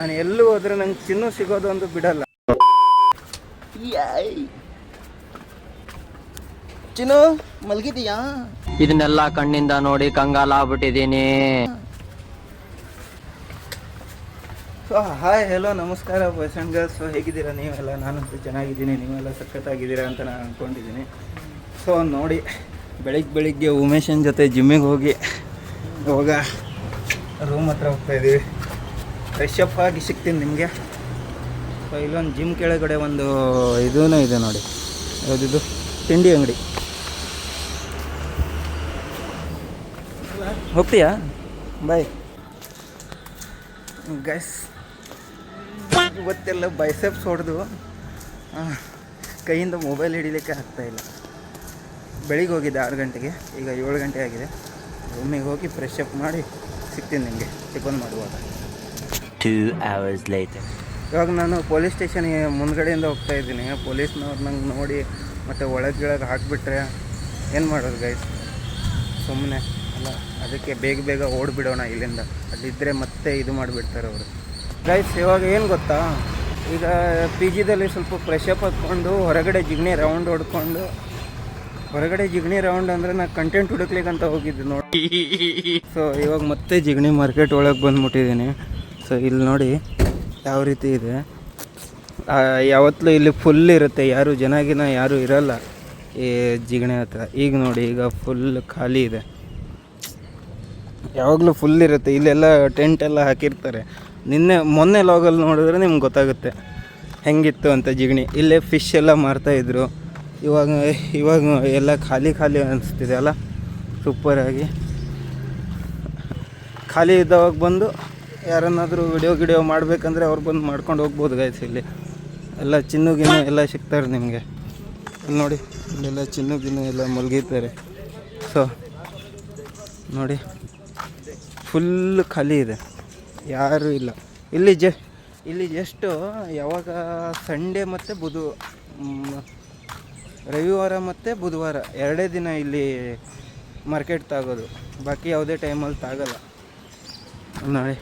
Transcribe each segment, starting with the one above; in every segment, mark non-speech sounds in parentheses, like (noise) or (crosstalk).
ನಾನು ಎಲ್ಲೂ ಹೋದ್ರೆ ನಂಗೆ ಚಿನ್ನು ಸಿಗೋದು ಒಂದು ಬಿಡಲ್ಲ. ಚಿನ್ನು ಮಲಗಿದೀಯಾ ಇದನ್ನೆಲ್ಲ ಕಣ್ಣಿಂದ ನೋಡಿ ಕಂಗಾಲ ಆಗ್ಬಿಟ್ಟಿದ್ದೀನಿ. ಸೊ ಹಾಯ್ ಹೆಲೋ ನಮಸ್ಕಾರ ಬಾಯ್ಸ್ ಆ್ಯಂಡ್ ಗರ್ಲ್ಸ್ ಸೊ ಹೇಗಿದ್ದೀರಾ? ನೀವೆಲ್ಲ? ನಾನು ಚೆನ್ನಾಗಿದ್ದೀನಿ. ನೀವೆಲ್ಲ ಸಖತ್ತಾಗಿದ್ದೀರಾ ಅಂತ ನಾನು ಅಂದ್ಕೊಂಡಿದ್ದೀನಿ ಸೊ ನೋಡಿ ಬೆಳಿಗ್ಗೆ ಬೆಳಿಗ್ಗೆ ಉಮೇಶನ್ ಜೊತೆ ಜಿಮ್ಮಿಗೆ ಹೋಗಿ ಇವಾಗ ರೂಮ್ ಹತ್ರ ಹೋಗ್ತಾ ಇದ್ದೀವಿ ಫ್ರೆಶ್ ಅಪ್ ಆಗಿ ಸಿಗ್ತೀನಿ ನಿಮಗೆ. ಸೊ ಇಲ್ಲೊಂದು ಜಿಮ್ ಕೆಳಗಡೆ ಒಂದು ಇದೂ ಇದೆ ನೋಡಿ. ಯಾವುದಿದು? ತಿಂಡಿ ಅಂಗಡಿ. ಹೋಗ್ತೀಯಾ? ಬಾಯ್ ಗೈಸ್ ಇವತ್ತೆಲ್ಲ ಬೈಸೆಪ್ಸ್ ಹೊಡೆದು ಕೈಯಿಂದ ಮೊಬೈಲ್ ಹಿಡಿಲಿಕ್ಕೆ ಆಗ್ತಾಯಿಲ್ಲ ಬೆಳಿಗ್ಗೆ ಹೋಗಿದ್ದೆ ಆರು ಗಂಟೆಗೆ, ಈಗ ಏಳು ಗಂಟೆ ಆಗಿದೆ. ರೂಮಿಗೆ ಹೋಗಿ ಫ್ರೆಶ್ ಅಪ್ ಮಾಡಿ ಸಿಗ್ತೀನಿ ನಿಮಗೆ. ಟಿಫನ್ ಮಾಡುವಾಗ. ಟೂ ಅವರ್ಸ್ ಲೇಟರ್ ಇವಾಗ ನಾನು ಪೊಲೀಸ್ ಸ್ಟೇಷನ್ಗೆ ಮುಂದ್ಗಡೆಯಿಂದ ಹೋಗ್ತಾ ಇದ್ದೀನಿ. ಪೊಲೀಸ್ನವ್ರು ನಂಗೆ ನೋಡಿ ಮತ್ತು ಒಳಗೆ ಗಿಳಗೆ ಹಾಕಿಬಿಟ್ರೆ ಏನು ಮಾಡೋದು ಗೈಸ್ ಸುಮ್ಮನೆ ಅಲ್ಲ ಅದಕ್ಕೆ ಬೇಗ ಬೇಗ ಓಡಿಬಿಡೋಣ ಇಲ್ಲಿಂದ. ಅಲ್ಲಿದ್ದರೆ ಮತ್ತೆ ಇದು ಮಾಡಿಬಿಡ್ತಾರೆ ಅವರು. ಗೈಸ್ ಇವಾಗ ಏನು ಗೊತ್ತಾ? ಈಗ ಪಿ ಜಿದಲ್ಲಿ ಸ್ವಲ್ಪ ಫ್ರೆಶಪ್ ಅಪ್ ಹಾಕ್ಕೊಂಡು ಹೊರಗಡೆ ಜಿಗ್ನಿ ರೌಂಡ್ ಹೊಡ್ಕೊಂಡು ಹೊರಗಡೆ ಜಿಗಣಿ ರೌಂಡ್ ಅಂದರೆ ನಾ ಕಂಟೆಂಟ್ ಹುಡುಕ್ಲಿಕ್ಕೆ ಅಂತ ಹೋಗಿದ್ದೆ ನೋಡಿ ಸೊ (laughs) ಇವಾಗ ಮತ್ತೆ ಜಿಗಣಿ ಮಾರ್ಕೆಟ್ ಒಳಗೆ ಬಂದ್ಬಿಟ್ಟಿದ್ದೀನಿ. ಸೊ, ಇಲ್ಲಿ ನೋಡಿ ಯಾವ ರೀತಿ ಇದೆ. ಯಾವತ್ತಲೂ ಇಲ್ಲಿ ಫುಲ್ ಇರುತ್ತೆ. ಯಾರು ಜನಗಿನ ಯಾರು ಇರಲ್ಲ ಈ ಜಿಗಣೆ ಹತ್ರ. ಈಗ ನೋಡಿ, ಈಗ ಫುಲ್ ಖಾಲಿ ಇದೆ. ಯಾವಾಗಲೂ ಫುಲ್ ಇರುತ್ತೆ. ಇಲ್ಲೆಲ್ಲ ಟೆಂಟ್ ಎಲ್ಲ ಹಾಕಿರ್ತಾರೆ. ನಿನ್ನೆ, ಮೊನ್ನೆ ಲಾಗಲ್ಲಿ ನೋಡಿದ್ರೆ ನಿಮ್ಗೆ ಗೊತ್ತಾಗುತ್ತೆ. ಹೆಂಗಿತ್ತು ಅಂತ ಜಿಗಣಿ. ಇಲ್ಲೇ ಫಿಶ್ ಎಲ್ಲ ಮಾರ್ತಾಯಿದ್ರು ಇವಾಗ ಇವಾಗ ಎಲ್ಲ ಖಾಲಿ ಖಾಲಿ ಅನಿಸ್ತಿದೆ ಅಲ್ಲ? ಸೂಪರಾಗಿ ಖಾಲಿ ಇದ್ದವಾಗ ಬಂದು ಯಾರನ್ನಾದರೂ ವಿಡಿಯೋ ಗಿಡಿಯೋ ಮಾಡಬೇಕಂದ್ರೆ ಅವ್ರು ಬಂದು ಮಾಡ್ಕೊಂಡು ಹೋಗ್ಬೋದು ಗಾಯ್ಸ್ ಇಲ್ಲಿ. ಎಲ್ಲ ಚಿನ್ನು ಗಿನ್ನು ಎಲ್ಲ ಸಿಗ್ತಾರೆ ನಿಮಗೆ. ಇಲ್ಲಿ ನೋಡಿ, ಇಲ್ಲೆಲ್ಲ ಚಿನ್ನು ಗಿನ್ನು ಎಲ್ಲ ಮಲಗಿದ್ದಾರೆ. ಸೊ ನೋಡಿ ಫುಲ್ ಖಾಲಿ ಇದೆ. ಯಾರೂ ಇಲ್ಲ. ಇಲ್ಲಿ ಜ, ಇಲ್ಲಿ ಜಸ್ಟು ಯಾವಾಗ ಸಂಡೇ ಮತ್ತು ಬುಧ ರವಿವಾರ ಮತ್ತು ಬುಧವಾರ, ಎರಡೇ ದಿನ ಇಲ್ಲಿ ಮಾರ್ಕೆಟ್ ತಾಗೋದು. ಬಾಕಿ ಯಾವುದೇ ಟೈಮಲ್ಲಿ ತಾಗಲ್ಲ. ನೋಡಿ.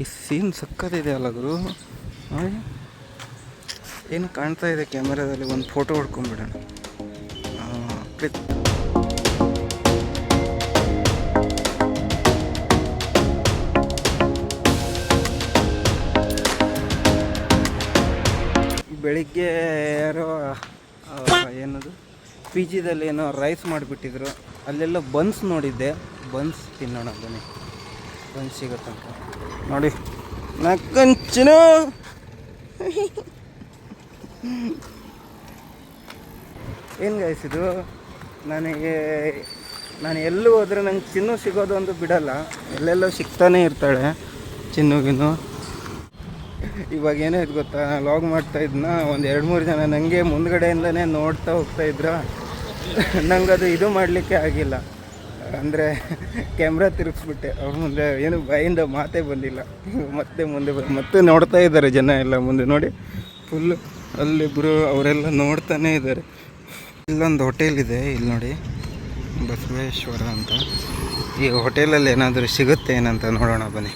ಈ ಸೀನ್ ಸಕ್ಕತ್ತಿದೆ ಅಲ್ಲ ಗುರು. ಏನು ಕಾಣ್ತಾ ಇದೆ ಕ್ಯಾಮೆರಾದಲ್ಲಿ? ಒಂದು ಫೋಟೋ ಹೊಡ್ಕೊಂಬಿಡೋಣ ಕ್ಲಿಕ್ ಬೆಳಿಗ್ಗೆ ಯಾರೋ ಏನದು? ಪಿ ಜಿದಲ್ಲಿ ಏನೋ ರೈಸ್ ಮಾಡಿಬಿಟ್ಟಿದ್ರು. ಅಲ್ಲೆಲ್ಲ ಬನ್ಸ್ ನೋಡಿದ್ದೆ. ಬನ್ಸ್ ತಿನ್ನೋಣ ಬನ್ನಿ. ಬನ್ಸ್ ಸಿಗುತ್ತಂತ. ನೋಡಿ ನಕ್ಕಂಚಿನ ಏನು ಗಾಯಿಸಿದು ನನಗೆ ನಾನು ಎಲ್ಲೂ ಹೋದ್ರೆ ನಂಗೆ ಚಿನ್ನು ಸಿಗೋದು ಒಂದು ಬಿಡಲ್ಲ. ಎಲ್ಲೆಲ್ಲೋ ಸಿಗ್ತಾನೆ ಇರ್ತಾಳೆ ಚಿನ್ನುಗಿನ್ನು ಇವಾಗ ಏನಾಯ್ತು ಗೊತ್ತಾ? ಲಾಗ್ ಮಾಡ್ತಾ ಇದ್ನ ಒಂದು ಎರಡು ಮೂರು ಜನ ನನಗೆ ಮುಂದ್ಗಡೆಯಿಂದನೇ ನೋಡ್ತಾ ಹೋಗ್ತಾ ಇದ್ರ. ನಂಗೆ ಅದು ಇದು ಮಾಡಲಿಕ್ಕೆ ಆಗಿಲ್ಲ. ಅಂದರೆ ಕ್ಯಾಮ್ರಾ ತಿರುಗಿಸ್ಬಿಟ್ಟೆ. ಅವ್ರ ಮುಂದೆ ಏನು ಬಾಯಿಂದ ಮಾತೇ ಬಂದಿಲ್ಲ. ಮತ್ತೆ ಮುಂದೆ ಬಂದು ಮತ್ತೆ ನೋಡ್ತಾ ಇದ್ದಾರೆ ಜನ ಎಲ್ಲ ಮುಂದೆ ನೋಡಿ. ಫುಲ್ಲು ಅಲ್ಲಿಬ್ಬರು ಅವರೆಲ್ಲ ನೋಡ್ತಾನೇ ಇದ್ದಾರೆ. ಇಲ್ಲೊಂದು ಹೋಟೆಲ್ ಇದೆ ಇಲ್ಲಿ ನೋಡಿ. ಬಸವೇಶ್ವರ ಅಂತ. ಈ ಹೋಟೆಲಲ್ಲಿ ಏನಾದರೂ ಸಿಗುತ್ತೆ ಏನಂತ ನೋಡೋಣ ಬನ್ನಿ.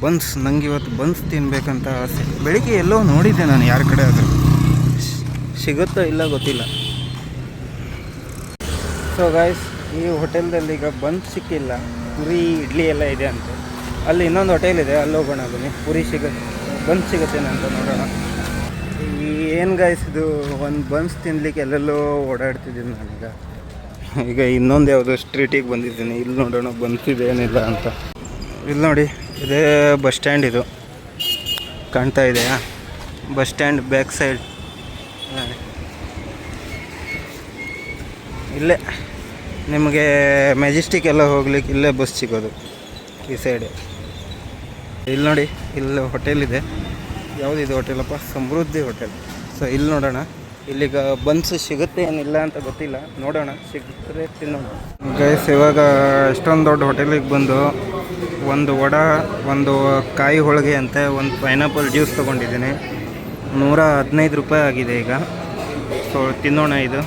ಬನ್ಸ್, ನಂಗೆ ಇವತ್ತು ಬನ್ಸ್ ತಿನ್ನಬೇಕಂತ ಆಸೆ. ಬೆಳಿಗ್ಗೆ ಎಲ್ಲೋ ನೋಡಿದ್ದೆ ನಾನು ಯಾರ ಕಡೆ ಆದರೂ. ಸಿಗುತ್ತೋ ಇಲ್ಲ ಗೊತ್ತಿಲ್ಲ. ಸೊ ಗಾಯ್ಸ್ ಈ ಹೋಟೆಲ್ದಲ್ಲಿ ಈಗ ಬನ್ಸ್ ಸಿಕ್ಕಿಲ್ಲ, ಪುರಿ, ಇಡ್ಲಿ ಎಲ್ಲ ಇದೆ ಅಂತ. ಅಲ್ಲಿ ಇನ್ನೊಂದು ಹೋಟೆಲ್ ಇದೆ, ಅಲ್ಲಿ ಹೋಗೋಣ ಬನ್ನಿ. ಪುರಿ ಸಿಗುತ್ತೆ ಬನ್ಸ್ ಸಿಗುತ್ತೇನೆ ಅಂತ ನೋಡೋಣ. ಏನು ಗಾಯಿಸಿದು ಒಂದು ಬನ್ಸ್ ತಿನ್ಲಿಕ್ಕೆ ಎಲ್ಲೆಲ್ಲೋ ಓಡಾಡ್ತಿದ್ದೀನಿ ನಾನೀಗ. ಈಗ ಇನ್ನೊಂದು ಯಾವುದೋ ಸ್ಟ್ರೀಟಿಗೆ ಬಂದಿದ್ದೀನಿ. ಇಲ್ಲಿ ನೋಡೋಣ ಬನ್ಸಿದೆ ಏನಿಲ್ಲ ಅಂತ. ಇಲ್ಲಿ ನೋಡಿ, ಇದೇ ಬಸ್ ಸ್ಟ್ಯಾಂಡ್ ಇದು. ಕಾಣ್ತಾ ಇದೆಯಾ ಬಸ್ ಸ್ಟ್ಯಾಂಡ್ ಬ್ಯಾಕ್ ಸೈಡ್ ಇಲ್ಲೇ. ನಿಮಗೆ ಮೆಜೆಸ್ಟಿಕ್ ಎಲ್ಲ ಹೋಗ್ಲಿಕ್ಕೆ ಇಲ್ಲೇ ಬಸ್ ಸಿಗೋದು, ಈ ಸೈಡೆ ಇಲ್ಲಿ ನೋಡಿ, ಇಲ್ಲಿ ಹೋಟೆಲ್ ಇದೆ. ಯಾವುದಿದೆ ಹೋಟೆಲಪ್ಪ ಸಮೃದ್ಧಿ ಹೋಟೆಲ್ ಸೊ ಇಲ್ಲಿ ನೋಡೋಣ. ಇಲ್ಲಿಗ ಬನ್ಸ್ ಸಿಗುತ್ತೆ, ಏನಿಲ್ಲ ಅಂತ ಗೊತ್ತಿಲ್ಲ. ನೋಡೋಣ, ಸಿಗುತ್ತೆ, ತಿನ್ನೋಣ. ಗೈಸ್ ಇವಾಗ ಎಷ್ಟೊಂದು ದೊಡ್ಡ ಹೋಟೆಲಿಗೆ ಬಂದು ಒಂದು ವಡ, ಒಂದು ಕಾಯಿ ಹೋಳಿಗೆ ಅಂತೆ, ಒಂದು ಪೈನಾಪಲ್ ಜ್ಯೂಸ್ ತೊಗೊಂಡಿದ್ದೀನಿ. ನೂರ ಹದಿನೈದು ರೂಪಾಯಿ ಆಗಿದೆ ಈಗ. ಸೊ ತಿನ್ನೋಣ ಇದು.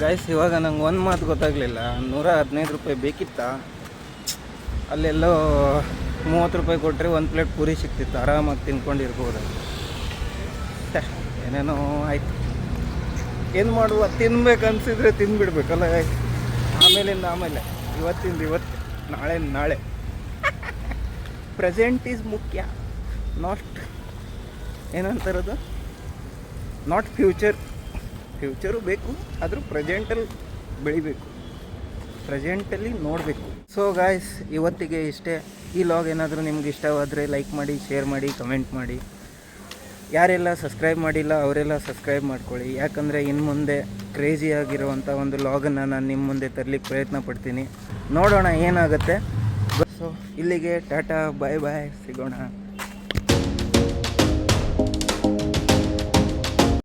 ಗೈಸ್ ಇವಾಗ ನಂಗೆ ಒಂದು ಮಾತು ಗೊತ್ತಾಗಲಿಲ್ಲ. ನೂರ ಹದಿನೈದು ರೂಪಾಯಿ ಬೇಕಿತ್ತ? ಅಲ್ಲೆಲ್ಲೋ ಮೂವತ್ತು ರೂಪಾಯಿ ಕೊಟ್ಟರೆ ಒಂದು ಪ್ಲೇಟ್ ಪೂರಿ ಸಿಕ್ತಿತ್ತು. ಆರಾಮಾಗಿ ತಿನ್ಕೊಂಡಿರ್ಬೋದು. ಏನೇನೋ ಆಯ್ತು. ಏನು ಮಾಡುವ? ತಿನ್ಬೇಕು ಅನ್ಸಿದ್ರೆ ತಿಂದ್ಬಿಡ್ಬೇಕಲ್ಲ ಗಾಯ್ಸ್ ಆಮೇಲಿಂದ ಆಮೇಲೆ. ಇವತ್ತಿಂದ ಇವತ್ತು. ನಾಳೆ ನಾಳೆ. ಪ್ರೆಸೆಂಟ್ ಈಸ್ ಮುಖ್ಯ. ನಾಟ್ ಏನಂತಾರದು? ನಾಟ್ ಫ್ಯೂಚರ್ ಫ್ಯೂಚರು ಬೇಕು, ಆದರೂ ಪ್ರೆಸೆಂಟಲ್ಲಿ ಬೆಳಿಬೇಕು. ಪ್ರೆಸೆಂಟಲ್ಲಿ ನೋಡಬೇಕು. ಸೊ ಗಾಯ್ಸ್ ಇವತ್ತಿಗೆ ಇಷ್ಟೇ. ಈ ಲಾಗ್ ಏನಾದರೂ ನಿಮ್ಗೆ ಇಷ್ಟವಾದರೆ ಲೈಕ್ ಮಾಡಿ ಶೇರ್ ಮಾಡಿ ಕಮೆಂಟ್ ಮಾಡಿ. ಯಾರೆಲ್ಲ ಸಬ್ಸ್ಕ್ರೈಬ್ ಮಾಡಿಲ್ಲ, ಅವರೆಲ್ಲ ಸಬ್ಸ್ಕ್ರೈಬ್ ಮಾಡ್ಕೊಳ್ಳಿ. ಯಾಕಂದರೆ ಇನ್ನು ಮುಂದೆ ಕ್ರೇಜಿಯಾಗಿರುವಂಥ ಒಂದು ಲಾಗನ್ನು ನಾನು ನಿಮ್ಮ ಮುಂದೆ ತರಲಿಕ್ಕೆ ಪ್ರಯತ್ನ ಪಡ್ತೀನಿ. ನೋಡೋಣ ಏನಾಗುತ್ತೆ. ಸೊ ಇಲ್ಲಿಗೆ ಟಾಟಾ ಬಾಯ್ ಬಾಯ್ ಸಿಗೋಣ.